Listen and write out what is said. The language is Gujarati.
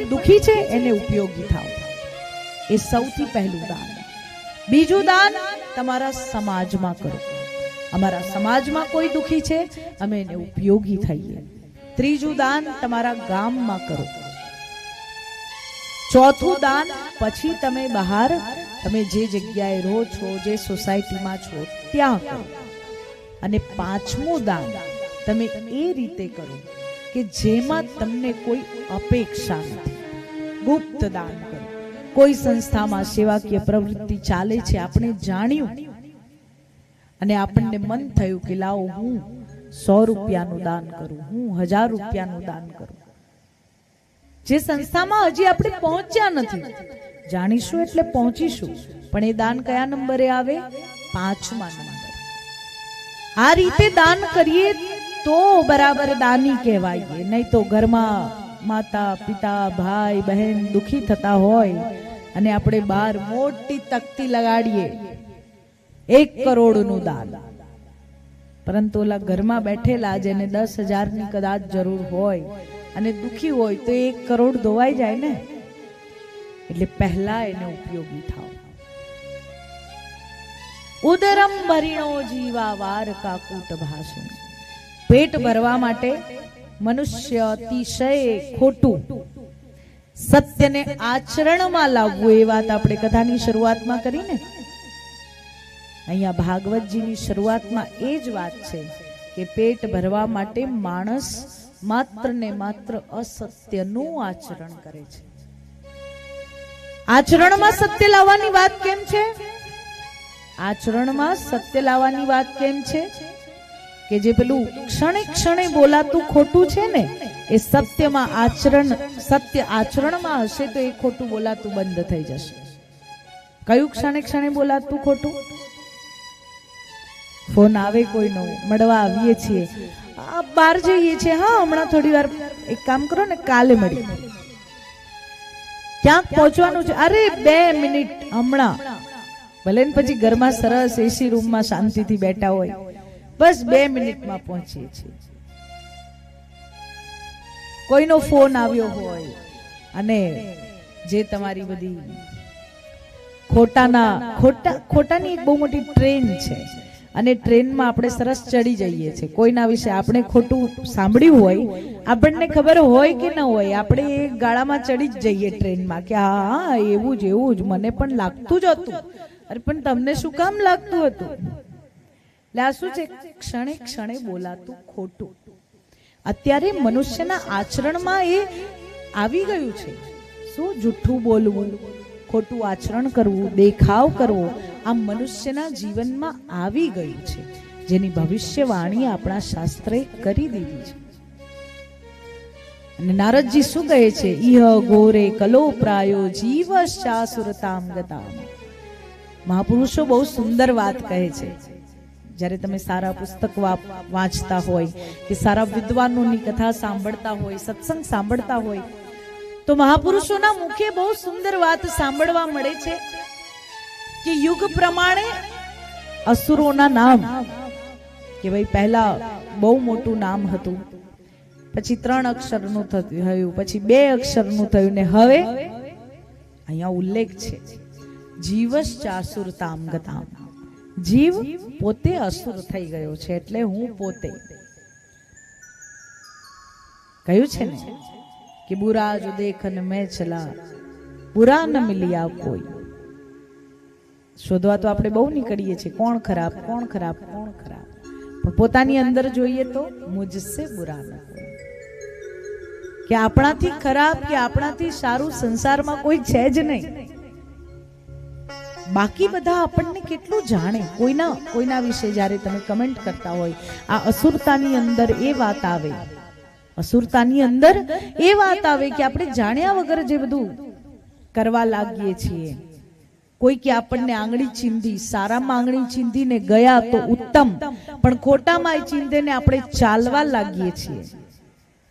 પણ દુખી છે, એને ઉપયોગી થાવ એ સૌથી પહેલું દાન. બીજું દાન તમારા સમાજમાં કરો. અમારા સમાજમાં કોઈ દુખી છે, અમે એને ઉપયોગી થઈએ. ત્રીજું દાન તમારા ગામમાં કરો. ચોથું દાન પછી તમે બહાર, તમે જે જગ્યાએ રહો છો, જે સોસાયટીમાં છો, ત્યાં કરો. અને પાંચમું દાન તમે એ રીતે કરો કે જેમાં તમને કોઈ અપેક્ષા નથી. ગુપ્ત દાન કરો. કોઈ સંસ્થામાં સેવાકીય પ્રવૃત્તિ ચાલે છે, આપણે જાણ્યું. અને આપણને મન થયું કે લાવો, હું સો રૂપિયાનું દાન કરું, હું હજાર રૂપિયાનું દાન કરું. જે સંસ્થામાં હજી આપણે પહોંચ્યા નથી. જાણીશું એટલે પહોંચીશું. પણ એ દાન કયા નંબરે આવે? પાંચમા નંબર. આ રીતે દાન કરીએ તો બરાબર દાની કહેવાય નહીં તો ઘરમાં માતા, પિતા, ભાઈ, બહેન દુખી થતા હોય અને આપણે બહાર મોટી તકતી લગાડીએ, એક કરોડનું દાન. પરંતુ ઓલા ઘરમાં બેઠેલા જેને દસ હજારની કદાચ જરૂર હોય અને દુખી હોય તો એક કરોડ ધોવાઈ જાય ને? એટલે પહેલા એને ઉપયોગી થાવ ઉદરમ ભરીણો જીવા વાર કાકુટ ભાષણ પેટ ભરવા માટે મનુષ્ય અતિશય ખોટું. સત્યને આચરણમાં લાવવું, એ વાત આપણે કથાની શરૂઆતમાં કરી અહીંયા ભાગવતજીની શરૂઆતમાં એ જ વાત છે કે પેટ ભરવા માટે માણસ માત્ર ને માત્ર અસત્યનું આચરણ કરે છે. આચરણમાં સત્ય લાવવાની વાત કેમ છે? આચરણમાં સત્ય લાવવાની વાત કેમ છે? કે જે પેલું ક્ષણે ક્ષણે બોલાતું ખોટું છે ને, એ સત્યમાં આચરણ, સત્ય આચરણમાં હશે તો એ ખોટું બોલાતું બંધ થઈ જશે. કયું ક્ષણે ક્ષણે બોલાતું ખોટું? ફોન આવે કોઈનો, મળવા આવીએ છીએ. બહાર જઈએ છીએ. હા, હમણાં થોડી વાર એક કામ કરો ને, કાલે મળી ક્યાંક પહોંચવાનું છે? અરે, બે મિનિટ, હમણાં. ભલે ને પછી ઘરમાં સરસ એસી રૂમમાં શાંતિથી બેઠા હોય. બસ બે મિનિટમાં પહોંચીએ છીએ. કોઈનો ફોન આવ્યો હોય અને જે તમારી બધી ખોટાના ખોટા ખોટાની એક બહુ મોટી ટ્રેન છે. અને ટ્રેનમાં આપણે સરસ ચડી જઈએ છીએ. કોઈના વિશે આપણે ખોટું સાંભળ્યું હોય આપણને ખબર હોય કે ન હોય આપણે એ ગાળામાં ચડી જ જઈએ ટ્રેનમાં કે હા હા એવું જ એવું જ મને પણ લાગતું જ હતું. અરે પણ તમને શું કામ લાગતું હતું? આ શું છે ક્ષણે ક્ષણે બોલાતું ખોટું. અત્યારે મનુષ્યના આચરણમાં એ આવી ગયું છે. શું જૂઠું બોલવું? ખોટું આચરણ કરવું, દેખાવ કરવો, આ મનુષ્યના જીવનમાં આવી ગયું છે. જેની ભવિષ્યવાણી આપણા શાસ્ત્રે કરી દીધી છે. અને નારદજી શું કહે છે? ઇહ ગોરે કલો પ્રાયો જીવશ્ચાસુરતામ ગતામ. મહાપુરુષો બહુ સુંદર વાત કહે છે. જ્યારે તમે સારા પુસ્તક વાંચતા હોય કે સારા વિદ્વાનોની કથા સાંભળતા હોય, સત્સંગ સાંભળતા હોય, તો મહાપુરુષોના મુખે બહુ સુંદર વાત સાંભળવા મળે છે કે યુગ પ્રમાણે અસુરોના નામ, કે ભાઈ પહેલા બહુ મોટું નામ હતું, પછી ત્રણ અક્ષરનું થયું, પછી બે અક્ષરનું થયું ને હવે અહીંયા ઉલ્લેખ છે જીવશ ચાસુરતામ ગતામ. જીવ પોતે અસુર થઈ ગયો છે એટલે હું પોતે. કહ્યું છે ને કે બુરા જો દેખન મેં છલા બુરા ન મિલિયા કોઈ. શોધવા તો આપણે બહુ નીકળીએ છીએ, કોણ ખરાબ કોણ ખરાબ કોણ ખરાબ. પણ પોતાની અંદર જોઈએ તો મુજસે બુરા ન કે આપણાથી ખરાબ કે આપણાથી સારું સંસારમાં કોઈ છે જ નહીં. બાકી બધા આપણને કેટલું જાણે? કોઈના કોઈના વિશે જ્યારે તમે કમેન્ટ કરતા હોય, આ અસુરતાની અંદર એ વાત આવે. અસુરતાની અંદર એ વાત આવે કે આપણે જાણ્યા વગર જે બધું કરવા લાગીએ છીએ. કોઈ કે આપણને આંગળી ચીંધી સારામાં આંગળી ચીંધીને ગયા તો ઉત્તમ, પણ ખોટામાં ચીંધીને આપણે ચાલવા લાગીએ છીએ.